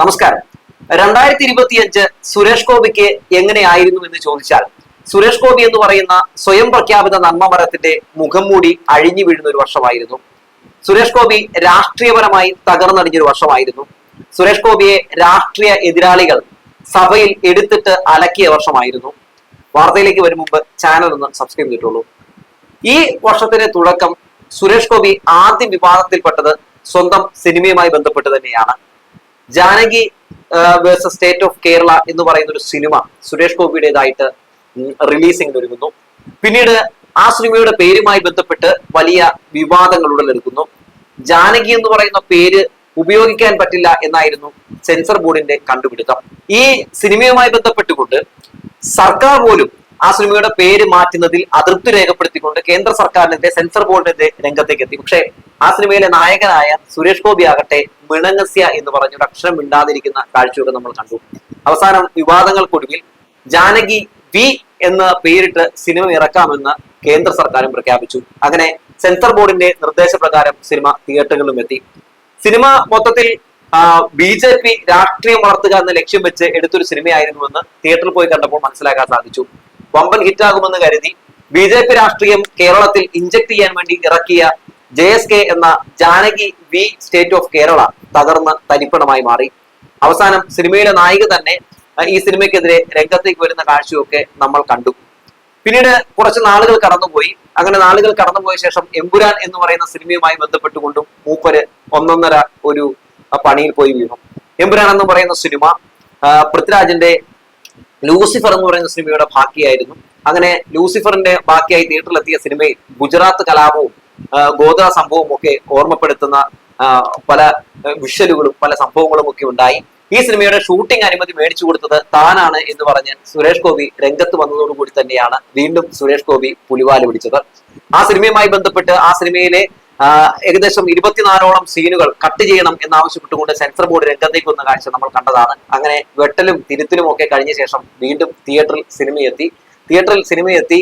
നമസ്കാരം. രണ്ടായിരത്തി ഇരുപത്തിയഞ്ച് സുരേഷ് ഗോപിക്ക് എങ്ങനെയായിരുന്നു എന്ന് ചോദിച്ചാൽ സുരേഷ് ഗോപി എന്ന് പറയുന്ന സ്വയം പ്രഖ്യാപിത നന്മമരത്തിന്റെ മുഖം മൂടി അഴിഞ്ഞു വീഴുന്ന ഒരു വർഷമായിരുന്നു. സുരേഷ് ഗോപി രാഷ്ട്രീയപരമായി തകർന്നടിഞ്ഞൊരു വർഷമായിരുന്നു. സുരേഷ് ഗോപിയെ രാഷ്ട്രീയ എതിരാളികൾ സഭയിൽ എടുത്തിട്ട് അലക്കിയ വർഷമായിരുന്നു. വാർത്തയിലേക്ക് വരും മുമ്പ് ചാനൽ ഒന്ന് സബ്സ്ക്രൈബ് ചെയ്തിട്ടുള്ളൂ. ഈ വർഷത്തിന്റെ തുടക്കം സുരേഷ് ഗോപി ആദ്യം വിവാദത്തിൽപ്പെട്ടത് സ്വന്തം സിനിമയുമായി ബന്ധപ്പെട്ട് തന്നെയാണ്. Janaki versus state of Kerala എന്ന് പറയുന്ന ഒരു സിനിമ സുരേഷ് ഗോപിയുടേതായിട്ട് റിലീസിംഗ് ഒരുങ്ങുന്നു. പിന്നീട് ആ സിനിമയുടെ പേരുമായി ബന്ധപ്പെട്ട് വലിയ വിവാദങ്ങൾ ഉടലെടുക്കുന്നു ജാനകി എന്ന് പറയുന്ന പേര് ഉപയോഗിക്കാൻ പറ്റില്ല എന്നായിരുന്നു സെൻസർ ബോർഡിന്റെ കണ്ടുപിടുത്തം. ഈ സിനിമയുമായി ബന്ധപ്പെട്ടുകൊണ്ട് സർക്കാർ പോലും ആ സിനിമയുടെ പേര് മാറ്റുന്നതിൽ അതൃപ്തി രേഖപ്പെടുത്തിക്കൊണ്ട് കേന്ദ്ര സർക്കാരിനെതിരെ സെൻസർ ബോർഡിനെതിരെ രംഗത്തേക്ക് എത്തി. പക്ഷേ ആ സിനിമയിലെ നായകനായ സുരേഷ് ഗോപി ആകട്ടെ മിണങ്ങസ്യ എന്ന് പറഞ്ഞൊരു അക്ഷരം മിണ്ടാതിരിക്കുന്ന കാഴ്ചയൊക്കെ നമ്മൾ കണ്ടു. അവസാനം വിവാദങ്ങൾക്കൊടുവിൽ ജാനകി വി എന്ന് പേരിട്ട് സിനിമ ഇറക്കാമെന്ന് കേന്ദ്ര സർക്കാരും പ്രഖ്യാപിച്ചു. അങ്ങനെ സെൻസർ ബോർഡിന്റെ നിർദ്ദേശപ്രകാരം സിനിമ തിയേറ്ററുകളിലും എത്തി. സിനിമ മൊത്തത്തിൽ ബി ജെ പി രാഷ്ട്രീയം വളർത്തുക എന്ന ലക്ഷ്യം വെച്ച് എടുത്തൊരു സിനിമയായിരുന്നുവെന്ന് തിയേറ്ററിൽ പോയി കണ്ടപ്പോൾ മനസ്സിലാക്കാൻ സാധിച്ചു. വമ്പൻ ഹിറ്റാകുമെന്ന് കരുതി ബി ജെ പി രാഷ്ട്രീയം കേരളത്തിൽ ഇഞ്ചക്ട് ചെയ്യാൻ വേണ്ടി ഇറക്കിയ ജെ എസ് കെ എന്ന Janaki V state of Kerala തകർന്ന് തരിപ്പണമായി മാറി. അവസാനം സിനിമയിലെ നായിക തന്നെ ഈ സിനിമയ്ക്കെതിരെ രംഗത്തേക്ക് വരുന്ന കാഴ്ചയൊക്കെ നമ്മൾ കണ്ടു. പിന്നീട് കുറച്ച് നാളുകൾ കടന്നുപോയി. അങ്ങനെ നാളുകൾ കടന്നുപോയ ശേഷം എമ്പുരാൻ എന്ന് പറയുന്ന സിനിമയുമായി ബന്ധപ്പെട്ടുകൊണ്ടും മൂപ്പര് ഒന്നൊന്നര ഒരു പണിയിൽ പോയി വീണു. എമ്പുരാൻ എന്ന് പറയുന്ന സിനിമ പൃഥ്വിരാജിന്റെ ലൂസിഫർ എന്ന് പറയുന്ന സിനിമയുടെ ബാക്കിയായിരുന്നു. അങ്ങനെ ലൂസിഫറിന്റെ ബാക്കിയായി തിയേറ്ററിലെത്തിയ സിനിമയിൽ ഗുജറാത്ത് കലാപവും ഗോത്ര സംഭവവും ഒക്കെ ഓർമ്മപ്പെടുത്തുന്ന പല വിഷ്വലുകളും പല സംഭവങ്ങളും ഒക്കെ ഉണ്ടായി. ഈ സിനിമയുടെ ഷൂട്ടിംഗ് അനുമതി മേടിച്ചു കൊടുത്തത് താനാണ് എന്ന് പറഞ്ഞ് സുരേഷ് ഗോപി രംഗത്ത് വന്നതോടുകൂടി തന്നെയാണ് വീണ്ടും സുരേഷ് ഗോപി പുലിവാൽ പിടിച്ചത്. ആ സിനിമയുമായി ബന്ധപ്പെട്ട് ആ സിനിമയിലെ ഏകദേശം ഇരുപത്തിനാലോളം സീനുകൾ കട്ട് ചെയ്യണം എന്നാവശ്യപ്പെട്ടുകൊണ്ട് സെൻസർ ബോർഡ് രംഗത്തേക്ക് വന്ന കാഴ്ച നമ്മൾ കണ്ടതാണ്. അങ്ങനെ വെട്ടലും തിരുത്തലും ഒക്കെ കഴിഞ്ഞ ശേഷം വീണ്ടും തിയേറ്ററിൽ സിനിമയെത്തി തിയേറ്ററിൽ സിനിമയെത്തി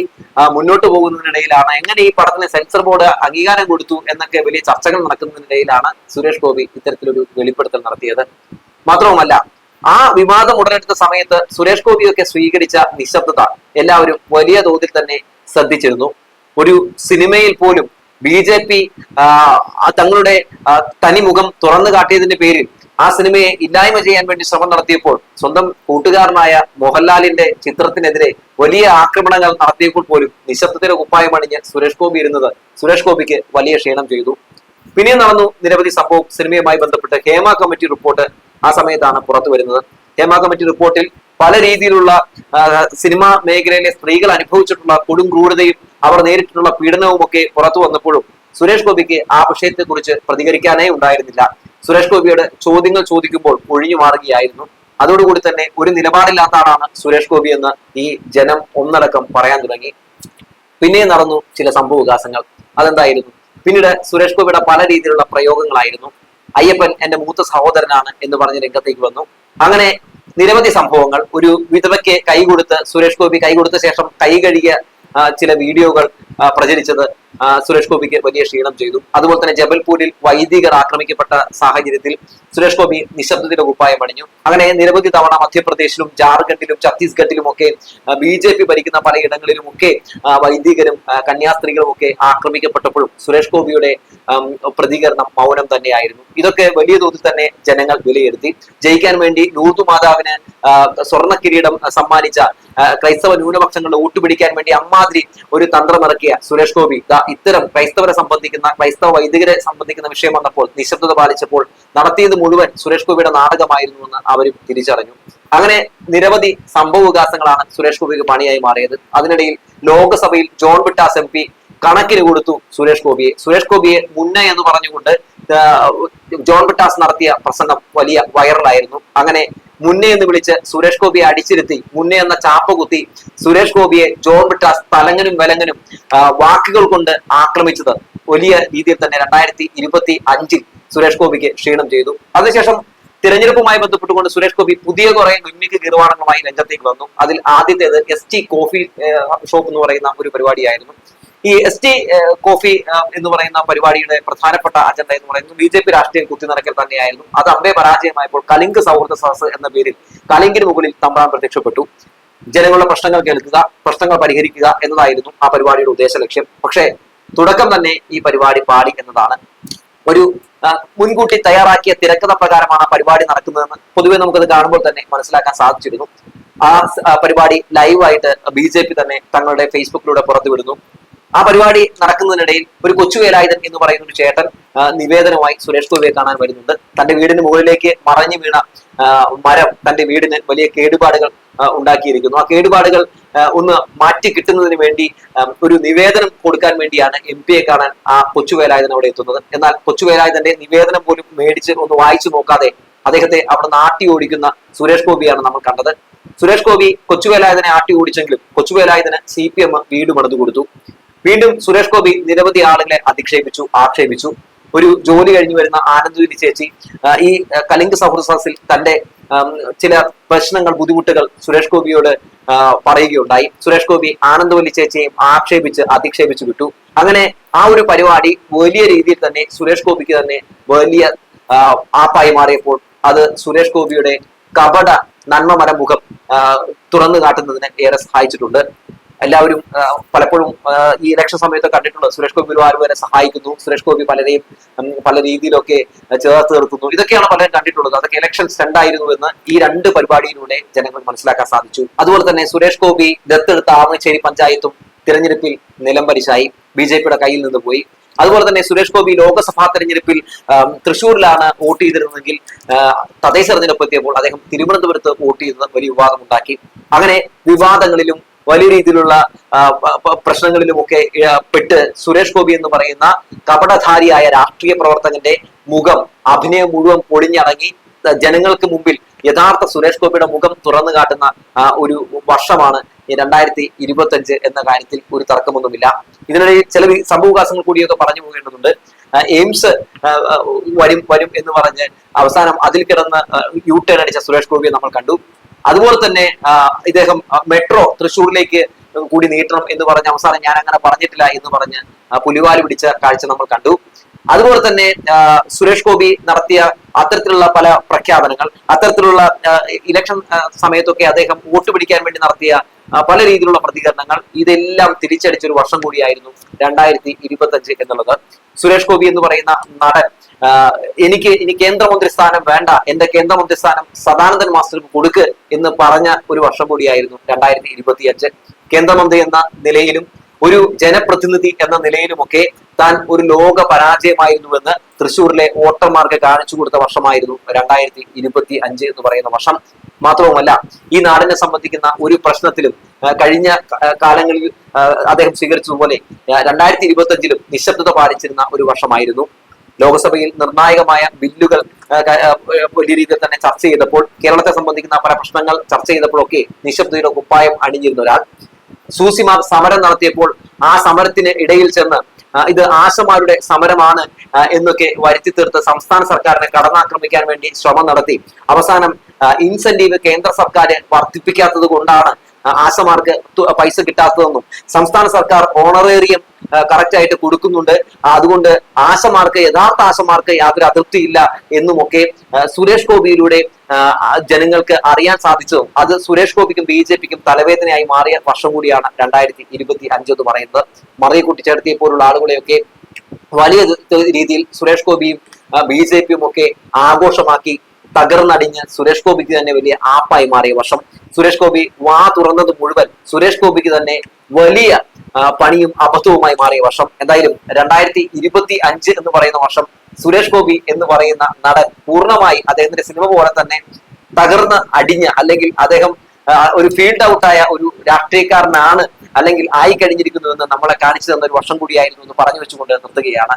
മുന്നോട്ട് പോകുന്നതിനിടയിലാണ് എങ്ങനെ ഈ പടത്തിന് സെൻസർ ബോർഡ് അംഗീകാരം കൊടുത്തു എന്നൊക്കെ വലിയ ചർച്ചകൾ നടക്കുന്നതിനിടയിലാണ് സുരേഷ് ഗോപി ഇത്തരത്തിലൊരു വെളിപ്പെടുത്തൽ നടത്തിയത്. മാത്രവുമല്ല ആ വിവാദം ഉടലെടുത്ത സമയത്ത് സുരേഷ് ഗോപിയൊക്കെ സ്വീകരിച്ച നിശബ്ദത എല്ലാവരും വലിയ തോതിൽ തന്നെ ശ്രദ്ധിച്ചിരുന്നു. ഒരു സിനിമയിൽ പോലും ബി ജെ പി തങ്ങളുടെ തനിമുഖം തുറന്നു കാട്ടിയതിന്റെ പേരിൽ ആ സിനിമയെ ഇല്ലായ്മ ചെയ്യാൻ വേണ്ടി ശ്രമം നടത്തിയപ്പോൾ സ്വന്തം കൂട്ടുകാരനായ മോഹൻലാലിന്റെ ചിത്രത്തിനെതിരെ വലിയ ആക്രമണങ്ങൾ നടത്തിയപ്പോൾ പോലും നിശബ്ദത്തിന്റെ കുപ്പായം അണിഞ്ഞ് സുരേഷ് ഗോപി ഇരുന്നത്. സുരേഷ് ഗോപിക്ക് വലിയ ക്ഷീണം ചെയ്തു. പിന്നെ നടന്നു നിരവധി സംഭവം സിനിമയുമായി ബന്ധപ്പെട്ട് ഹേമ കമ്മിറ്റി റിപ്പോർട്ട് ആ സമയത്താണ് പുറത്തു വരുന്നത്. ഹേമ കമ്മിറ്റി റിപ്പോർട്ടിൽ പല രീതിയിലുള്ള സിനിമാ മേഖലയിലെ സ്ത്രീകൾ അനുഭവിച്ചിട്ടുള്ള കൊടും ക്രൂരതയും അവർ നേരിട്ടുള്ള പീഡനവും ഒക്കെ പുറത്തു വന്നപ്പോഴും സുരേഷ് ഗോപിക്ക് ആ വിഷയത്തെക്കുറിച്ച് പ്രതികരിക്കാനേ ഉണ്ടായിരുന്നില്ല. സുരേഷ് ഗോപിയുടെ ചോദ്യങ്ങൾ ചോദിക്കുമ്പോൾ ഒഴിഞ്ഞു മാറുകയായിരുന്നു. അതോടുകൂടി തന്നെ ഒരു നിലപാടില്ലാത്ത ആളാണ് സുരേഷ് ഗോപി എന്ന് ഈ ജനം ഒന്നടക്കം പറയാൻ തുടങ്ങി. പിന്നെ നടന്നു ചില സംഭവ വികാസങ്ങൾ. അതെന്തായിരുന്നു? പിന്നീട് സുരേഷ് ഗോപിയുടെ പല രീതിയിലുള്ള പ്രയോഗങ്ങളായിരുന്നു. അയ്യപ്പൻ എന്റെ മൂത്ത സഹോദരനാണ് എന്ന് പറഞ്ഞ് രംഗത്തേക്ക് വന്നു. അങ്ങനെ നിരവധി സംഭവങ്ങൾ. ഒരു വിധവയ്ക്ക് കൈ കൊടുത്ത് സുരേഷ് ഗോപി കൈ കൊടുത്ത ശേഷം കൈ കഴുകിയ ചില വീഡിയോകൾ പ്രചരിച്ചത്. സുരേഷ് ഗോപിക്ക് വലിയ ക്ഷീണം ചെയ്തു. അതുപോലെ തന്നെ ജബൽപൂരിൽ വൈദികർ ആക്രമിക്കപ്പെട്ട സാഹചര്യത്തിൽ സുരേഷ് ഗോപി നിശബ്ദതയുടെ കുപ്പായം അണിഞ്ഞു അങ്ങനെ നിരവധി തവണ മധ്യപ്രദേശിലും ജാർഖണ്ഡിലും ഛത്തീസ്ഗഡിലും ഒക്കെ ബി ജെ പി ഭരിക്കുന്ന പലയിടങ്ങളിലും ഒക്കെ വൈദികരും കന്യാസ്ത്രീകളും ഒക്കെ ആക്രമിക്കപ്പെട്ടപ്പോഴും സുരേഷ് ഗോപിയുടെ പ്രതികരണം മൗനം തന്നെയായിരുന്നു. ഇതൊക്കെ വലിയ തോതിൽ തന്നെ ജനങ്ങൾ വിലയിരുത്തി. ജയിക്കാൻ വേണ്ടി ലൂത്തു മാതാവിന് സ്വർണ കിരീടം സമ്മാനിച്ച ക്രൈസ്തവ ന്യൂനപക്ഷങ്ങളുടെ ഊട്ടുപിടിക്കാൻ വേണ്ടി അമ്മാതിരി ഒരു തന്ത്രം ഇറക്കിയ സുരേഷ് ഗോപി ഇത്തരം ക്രൈസ്തവരെ സംബന്ധിക്കുന്ന ക്രൈസ്തവ വൈദികരെ സംബന്ധിക്കുന്ന വിഷയം വന്നപ്പോൾ നിശബ്ദത പാലിച്ചപ്പോൾ നടത്തിയത് മുഴുവൻ സുരേഷ് ഗോപിയുടെ നാടകമായിരുന്നു എന്ന് അവരും തിരിച്ചറിഞ്ഞു. അങ്ങനെ നിരവധി സംഭവ വികാസങ്ങളാണ് സുരേഷ് ഗോപിക്ക് പണിയായി മാറിയത്. അതിനിടയിൽ ലോക്സഭയിൽ ജോൺ വിട്ടാസ് എം പി കണക്കിന് കൊടുത്തു സുരേഷ് ഗോപിയെ. സുരേഷ് ഗോപിയെ മുന്ന എന്ന് പറഞ്ഞുകൊണ്ട് ജോൺ ബിട്ടാസ് നടത്തിയ പ്രസംഗം വലിയ വൈറലായിരുന്നു. അങ്ങനെ മുന്നേ എന്ന് വിളിച്ച് സുരേഷ് ഗോപിയെ അടിച്ചിരുത്തി മുന്നേ എന്ന ചാപ്പ കുത്തി സുരേഷ് ഗോപിയെ ജോൺ ബിട്ടാസ് തലങ്ങനും വിലങ്ങനും വാക്കുകൾ കൊണ്ട് ആക്രമിച്ചത് വലിയ രീതിയിൽ തന്നെ രണ്ടായിരത്തി ഇരുപത്തി അഞ്ചിൽ സുരേഷ് ഗോപിക്ക് ക്ഷീണം ചെയ്തു. അതിനുശേഷം തിരഞ്ഞെടുപ്പുമായി ബന്ധപ്പെട്ടുകൊണ്ട് സുരേഷ് ഗോപി പുതിയ കുറെ ഗുമ്മിക്ക് ഗീർവാണങ്ങളുമായി രംഗത്തേക്ക് വന്നു. അതിൽ ആദ്യത്തേത് എസ് ടി കോഫി ഷോപ്പ് എന്ന് പറയുന്ന ഒരു പരിപാടിയായിരുന്നു. ഈ എസ് ടി കോഫി എന്ന് പറയുന്ന പരിപാടിയുടെ പ്രധാനപ്പെട്ട അജണ്ട എന്ന് പറയുന്നത് ബി ജെ പി രാഷ്ട്രീയം കുത്തിനിറക്കൽ തന്നെയായിരുന്നു. അത് അമ്പേ പരാജയമായപ്പോൾ കലിംഗ് സൗഹൃദ സദസ് എന്ന പേരിൽ കലിംഗിന് മുകളിൽ തമ്പ്രാൻ പ്രത്യക്ഷപ്പെട്ടു. ജനങ്ങളുടെ പ്രശ്നങ്ങൾ കേൾക്കുക പ്രശ്നങ്ങൾ പരിഹരിക്കുക എന്നതായിരുന്നു ആ പരിപാടിയുടെ ഉദ്ദേശ ലക്ഷ്യം. പക്ഷേ തുടക്കം തന്നെ ഈ പരിപാടി പാടി എന്നതാണ്. ഒരു മുൻകൂട്ടി തയ്യാറാക്കിയ തിരക്കഥ പ്രകാരമാണ് ആ പരിപാടി നടക്കുന്നതെന്ന് പൊതുവെ നമുക്കത് കാണുമ്പോൾ തന്നെ മനസ്സിലാക്കാൻ സാധിച്ചിരുന്നു. ആ പരിപാടി ലൈവായിട്ട് ബി ജെ പി തന്നെ തങ്ങളുടെ ഫേസ്ബുക്കിലൂടെ പുറത്തുവിടുന്നു. ആ പരിപാടി നടക്കുന്നതിനിടയിൽ ഒരു കൊച്ചുവേലായുധൻ എന്ന് പറയുന്ന ഒരു ചേട്ടൻ നിവേദനമായി സുരേഷ് ഗോപിയെ കാണാൻ വരുന്നുണ്ട്. തന്റെ വീടിന് മുകളിലേക്ക് മറഞ്ഞു വീണ മരം തന്റെ വീടിന് വലിയ കേടുപാടുകൾ ഉണ്ടാക്കിയിരിക്കുന്നു. ആ കേടുപാടുകൾ ഒന്ന് മാറ്റി കിട്ടുന്നതിന് വേണ്ടി ഒരു നിവേദനം കൊടുക്കാൻ വേണ്ടിയാണ് എം പിയെ കാണാൻ ആ കൊച്ചുവേലായുധൻ അവിടെ എത്തുന്നത്. എന്നാൽ കൊച്ചുവേലായുധന്റെ നിവേദനം പോലും മേടിച്ച് ഒന്ന് വായിച്ചു നോക്കാതെ അദ്ദേഹത്തെ അവിടെ നാട്ടി ഓടിക്കുന്ന സുരേഷ് ഗോപിയാണ് നമ്മൾ കണ്ടത്. സുരേഷ് ഗോപി കൊച്ചുവേലായുധനെ ആട്ടി ഓടിച്ചെങ്കിലും കൊച്ചുവേലായുധന് സി പി എം വീട് പണിതു കൊടുത്തു. വീണ്ടും സുരേഷ് ഗോപി നിരവധി ആളുകളെ അധിക്ഷേപിച്ചു ആക്ഷേപിച്ചു. ഒരു ജോലി കഴിഞ്ഞു വരുന്ന ആനന്ദവല്ലി ചേച്ചി ഈ കലിംഗ സൗഹൃദ സദസ്സിൽ തന്റെ ചില പ്രശ്നങ്ങൾ ബുദ്ധിമുട്ടുകൾ സുരേഷ് ഗോപിയോട് പറയുകയുണ്ടായി. സുരേഷ് ഗോപി ആനന്ദവല്ലി ചേച്ചിയെയും ആക്ഷേപിച്ച് അധിക്ഷേപിച്ചു വിട്ടു. അങ്ങനെ ആ ഒരു പരിപാടി വലിയ രീതിയിൽ തന്നെ സുരേഷ് ഗോപിക്ക് തന്നെ വലിയ ആപ്പായി മാറിയപ്പോൾ അത് സുരേഷ് ഗോപിയുടെ കപട നന്മമര മുഖം തുറന്നു കാട്ടുന്നതിന് ഏറെ സഹായിച്ചിട്ടുണ്ട്. എല്ലാവരും പലപ്പോഴും ഈ ഇലക്ഷൻ സമയത്ത് കണ്ടിട്ടുണ്ട്. സുരേഷ് ഗോപി പേരെ സഹായിക്കുന്നു. സുരേഷ് ഗോപി പലരെയും പല രീതിയിലൊക്കെ ചേർത്ത് നിർത്തുന്നു. ഇതൊക്കെയാണ് പലരും കണ്ടിട്ടുള്ളത്. അതൊക്കെ ഇലക്ഷൻ സ്റ്റണ്ടായിരുന്നു എന്ന് ഈ രണ്ട് പരിപാടിയിലൂടെ ജനങ്ങൾ മനസ്സിലാക്കാൻ സാധിച്ചു. അതുപോലെ തന്നെ സുരേഷ് ഗോപി ദത്തെടുത്ത ആമച്ചേരി പഞ്ചായത്തും തിരഞ്ഞെടുപ്പിൽ നിലംപരിശായി ബി ജെ പിയുടെ കയ്യിൽ നിന്ന് പോയി. അതുപോലെ തന്നെ സുരേഷ് ഗോപി ലോക്സഭാ തെരഞ്ഞെടുപ്പിൽ തൃശൂരിലാണ് വോട്ട് ചെയ്തിരുന്നതെങ്കിൽ തദ്ദേശ തെരഞ്ഞെടുപ്പ് എത്തിയപ്പോൾ അദ്ദേഹം തിരുവനന്തപുരത്ത് വോട്ട് ചെയ്തത് വലിയ വിവാദമുണ്ടാക്കി. അങ്ങനെ വിവാദങ്ങളിലും വലിയ രീതിയിലുള്ള പ്രശ്നങ്ങളിലുമൊക്കെ പെട്ട് സുരേഷ് ഗോപി എന്ന് പറയുന്ന കപടധാരിയായ രാഷ്ട്രീയ പ്രവർത്തകന്റെ മുഖം അഭിനയം മുഴുവൻ പൊളിഞ്ഞടങ്ങി ജനങ്ങൾക്ക് മുമ്പിൽ യഥാർത്ഥ സുരേഷ് ഗോപിയുടെ മുഖം തുറന്നു കാട്ടുന്ന ഒരു വർഷമാണ് രണ്ടായിരത്തി ഇരുപത്തി അഞ്ച് എന്ന കാര്യത്തിൽ ഒരു തർക്കമൊന്നുമില്ല. ഇതിനിടയിൽ ചില സംഭവവികാസങ്ങൾ കൂടിയൊക്കെ പറഞ്ഞു പോകേണ്ടതുണ്ട്. എയിംസ് വരും വരും എന്ന് പറഞ്ഞ് അവസാനം അതിൽ കിടന്ന് യു ടേൺ അടിച്ച സുരേഷ് ഗോപിയെ നമ്മൾ കണ്ടു. അതുപോലെ തന്നെ ഇദ്ദേഹം മെട്രോ തൃശ്ശൂരിലേക്ക് കൂടി നീട്ടണം എന്ന് പറഞ്ഞ അവസാനം ഞാൻ അങ്ങനെ പറഞ്ഞിട്ടില്ല എന്ന് പറഞ്ഞ് പുലിവാലി പിടിച്ച കാഴ്ച നമ്മൾ കണ്ടു. അതുപോലെ തന്നെ സുരേഷ് ഗോപി നടത്തിയ അത്തരത്തിലുള്ള പല പ്രഖ്യാപനങ്ങൾ അത്തരത്തിലുള്ള ഇലക്ഷൻ സമയത്തൊക്കെ അദ്ദേഹം വോട്ട് പിടിക്കാൻ വേണ്ടി നടത്തിയ പല രീതിയിലുള്ള പ്രതികരണങ്ങൾ ഇതെല്ലാം തിരിച്ചടിച്ചൊരു വർഷം കൂടിയായിരുന്നു രണ്ടായിരത്തി ഇരുപത്തി അഞ്ച് എന്നുള്ളത്. സുരേഷ് ഗോപി എന്ന് പറയുന്ന നടൻ എനിക്ക് ഇനി കേന്ദ്രമന്ത്രി സ്ഥാനം വേണ്ട. എന്റെ കേന്ദ്രമന്ത്രി സ്ഥാനം സദാനന്ദൻ മാസ്റ്റർക്ക് കൊടുക്ക് എന്ന് പറഞ്ഞ ഒരു വർഷം കൂടിയായിരുന്നു രണ്ടായിരത്തി ഇരുപത്തി അഞ്ച് കേന്ദ്രമന്ത്രി എന്ന നിലയിലും ഒരു ജനപ്രതിനിധി എന്ന നിലയിലുമൊക്കെ താൻ ഒരു ലോക പരാജയമായിരുന്നുവെന്ന് തൃശൂരിലെ വോട്ടർമാർക്ക് കാണിച്ചു കൊടുത്ത വർഷമായിരുന്നു രണ്ടായിരത്തി ഇരുപത്തി അഞ്ച് എന്ന് പറയുന്ന വർഷം. മാത്രവുമല്ല ഈ നാടിനെ സംബന്ധിക്കുന്ന ഒരു പ്രശ്നത്തിലും കഴിഞ്ഞ കാലങ്ങളിൽ അദ്ദേഹം സ്വീകരിച്ചതുപോലെ രണ്ടായിരത്തി ഇരുപത്തി അഞ്ചിലും നിശബ്ദത പാലിച്ചിരുന്ന ഒരു വർഷമായിരുന്നു. ലോക്സഭയിൽ നിർണായകമായ ബില്ലുകൾ വലിയ രീതിയിൽ തന്നെ ചർച്ച ചെയ്തപ്പോൾ കേരളത്തെ സംബന്ധിക്കുന്ന പല പ്രശ്നങ്ങൾ ചർച്ച ചെയ്തപ്പോഴൊക്കെ നിശബ്ദയുടെ കുപ്പായം അണിഞ്ഞിരുന്ന ഒരാൾ. സൂസിമാർ സമരം നടത്തിയപ്പോൾ ആ സമരത്തിന് ഇടയിൽ ചെന്ന് ഇത് ആശമാരുടെ സമരമാണ് എന്നൊക്കെ വരുത്തി തീർത്ത് സംസ്ഥാന സർക്കാരിനെ കടന്നാക്രമിക്കാൻ വേണ്ടി ശ്രമം നടത്തി. അവസാനം ഇൻസെന്റീവ് കേന്ദ്ര സർക്കാർ വർദ്ധിപ്പിക്കാത്തത് കൊണ്ടാണ് ആശമാർക്ക് പൈസ കിട്ടാത്തതെന്നും സംസ്ഥാന സർക്കാർ ഓണറേറിയം കറക്റ്റ് ആയിട്ട് കൊടുക്കുന്നുണ്ട്. അതുകൊണ്ട് ആശമാർക്ക് യഥാർത്ഥ ആശമാർക്ക് യാതൊരു അതൃപ്തിയില്ല എന്നുമൊക്കെ സുരേഷ് ഗോപിയിലൂടെ ജനങ്ങൾക്ക് അറിയാൻ സാധിച്ചതും അത് സുരേഷ് ഗോപിക്കും ബി ജെ പിക്കും തലവേദനയായി മാറിയ വർഷം കൂടിയാണ് രണ്ടായിരത്തി ഇരുപത്തി അഞ്ച് എന്ന് പറയുന്നത്. മറിയ കൂട്ടിച്ചേർത്തിയെ പോലുള്ള ആളുകളെയൊക്കെ വലിയ രീതിയിൽ സുരേഷ് ഗോപിയും ബി ജെ പിയും ഒക്കെ ആഘോഷമാക്കി തകർന്നടിഞ്ഞ് സുരേഷ് ഗോപിക്ക് തന്നെ വലിയ ആപ്പായി മാറിയ വർഷം. സുരേഷ് ഗോപി വാ തുറന്നത് മുഴുവൻ സുരേഷ് ഗോപിക്ക് തന്നെ വലിയ പണിയും അബദ്ധവുമായി മാറിയ വർഷം. എന്തായാലും രണ്ടായിരത്തി ഇരുപത്തി അഞ്ച് എന്ന് പറയുന്ന വർഷം സുരേഷ് ഗോപി എന്ന് പറയുന്ന നടൻ പൂർണമായി അദ്ദേഹത്തിന്റെ സിനിമ പോലെ തന്നെ തകർന്ന് അടിഞ്ഞ അല്ലെങ്കിൽ അദ്ദേഹം ഒരു ഫീൽഡ് ഔട്ടായ ഒരു രാഷ്ട്രീയക്കാരനാണ് അല്ലെങ്കിൽ ആയി കഴിഞ്ഞിരിക്കുന്നു എന്ന് നമ്മളെ കാണിച്ചു തന്ന ഒരു വർഷം കൂടിയായിരുന്നു എന്ന് പറഞ്ഞു വെച്ചുകൊണ്ട് നിർത്തുകയാണ്.